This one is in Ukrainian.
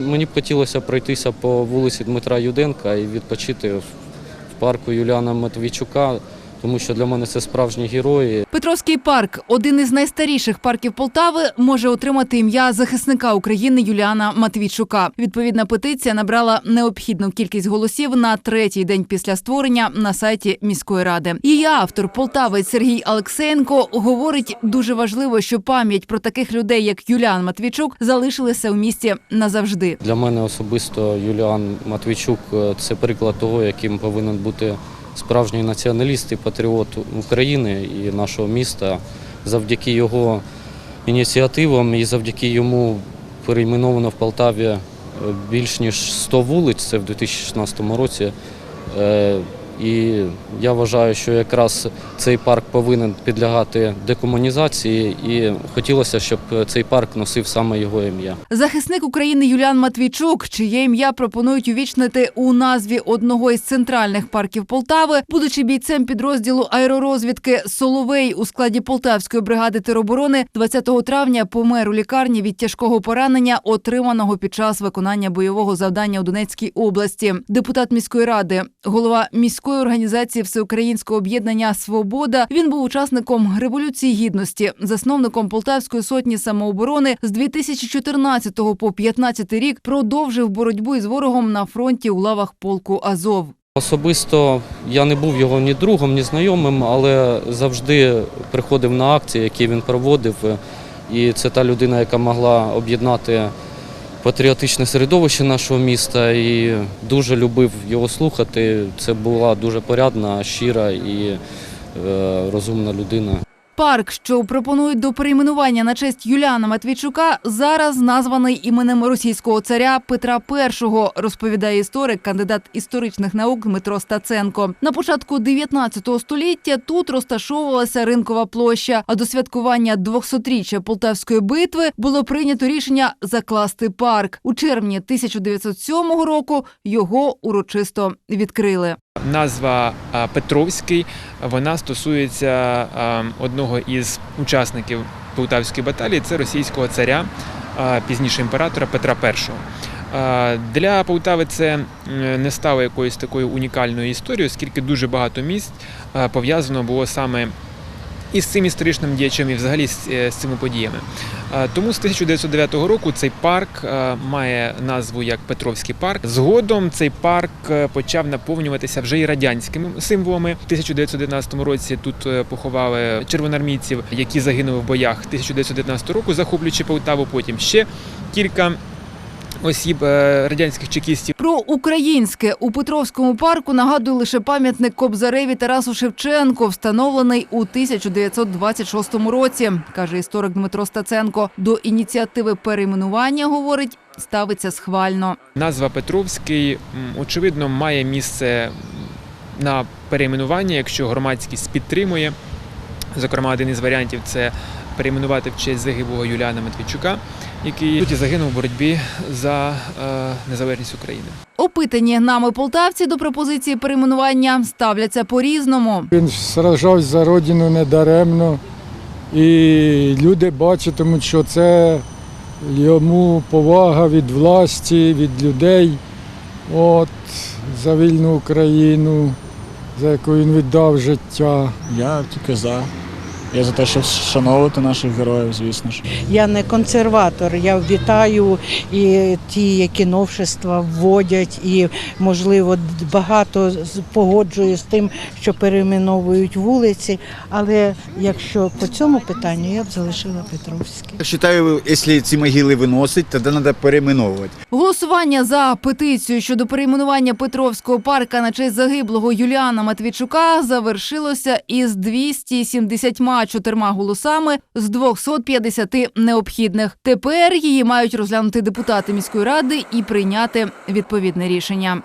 Мені б хотілося пройтися по вулиці Дмитра Юденка і відпочити в парку Юліана Матвійчука, тому що для мене це справжні герої. Петровський парк, один із найстаріших парків Полтави, може отримати ім'я захисника України Юліана Матвійчука. Відповідна петиція набрала необхідну кількість голосів на третій день після створення на сайті міської ради. Її автор, полтавець Сергій Алексеєнко, говорить, дуже важливо, що пам'ять про таких людей, як Юліан Матвійчук, залишилася у місті назавжди. Для мене особисто Юліан Матвійчук е, це приклад того, яким повинен бути справжній націоналіст і патріот України і нашого міста. Завдяки його ініціативам і завдяки йому перейменовано в Полтаві е, більш ніж 100 вулиць, це в 2016 році. І я вважаю, що якраз цей парк повинен підлягати декомунізації, і хотілося, щоб цей парк носив саме його ім'я. Захисник України Юліан Матвійчук, чиє ім'я пропонують увічнити у назві одного із центральних парків Полтави, будучи бійцем підрозділу аеророзвідки Соловей у складі Полтавської бригади тероборони, 20 травня помер у лікарні від тяжкого поранення, отриманого під час виконання бойового завдання у Донецькій області. Депутат міської ради, голова міської організації Всеукраїнського об'єднання Свобода. Він був учасником революції гідності, засновником Полтавської сотні самооборони з 2014 по 15 рік продовжив боротьбу із ворогом на фронті у лавах полку Азов. Особисто я не був його ні другом, ні знайомим, але завжди приходив на акції, які він проводив. І це та людина, яка могла об'єднати патріотичне середовище нашого міста і дуже любив його слухати. Це була дуже порядна, щира і е, розумна людина. Парк, що пропонують до перейменування на честь Юліана Матвійчука, зараз названий іменем російського царя Петра І, розповідає історик, кандидат історичних наук Дмитро Стаценко. На початку 19 століття тут розташовувалася ринкова площа. А до святкування 200-річчя Полтавської битви було прийнято рішення закласти парк. У червні 1907 року його урочисто відкрили. Назва Петровський вона стосується одного із учасників Полтавської баталії, це російського царя, пізніше імператора Петра І. Для Полтави це не стало якоюсь такою унікальною історією, оскільки дуже багато місць пов'язано було саме із цим історичним діячем і взагалі з, е, цими подіями. Тому з 1909 року цей парк е, має назву як Петровський парк. Згодом цей парк е, почав наповнюватися вже і радянськими символами. В 1919 році тут е, поховали червоноармійців, які загинули в боях 1919 року, захоплюючи Полтаву. Потім ще кілька осіб е, радянських чекістів. Про українське у Петровському парку нагадує лише пам'ятник Кобзареві Тарасу Шевченко, встановлений у 1926 році, каже історик Дмитро Стаценко. До ініціативи перейменування говорить ставиться схвально. Назва Петровський, очевидно, має місце на перейменування, якщо громадськість підтримує. Зокрема, один із варіантів це перейменувати в честь загиблого Юліана Матвійчука, який тут загинув у боротьбі за е, незалежність України. Опитані нами полтавці до пропозиції перейменування ставляться по-різному. Він сражався за родину недаремно. І люди бачитимуть, що це йому повага від власті, від людей, от, за вільну Україну, за яку він віддав життя. Я тільки за. Я за те, щоб вшановувати наших героїв, звісно ж. Я не консерватор. Я вітаю і ті, які новшества вводять, і можливо багато з- погоджую з тим, що перейменовують вулиці. Але якщо по цьому питанню я б залишила Петровське. Я Считаю, якщо ці могили виносить, тоді треба перейменовувати. Голосування за петицію щодо перейменування Петровського парка на честь загиблого Юліана Матвійчука завершилося із 274 голосами з 250 необхідних. Тепер її мають розглянути депутати міської ради і прийняти відповідне рішення.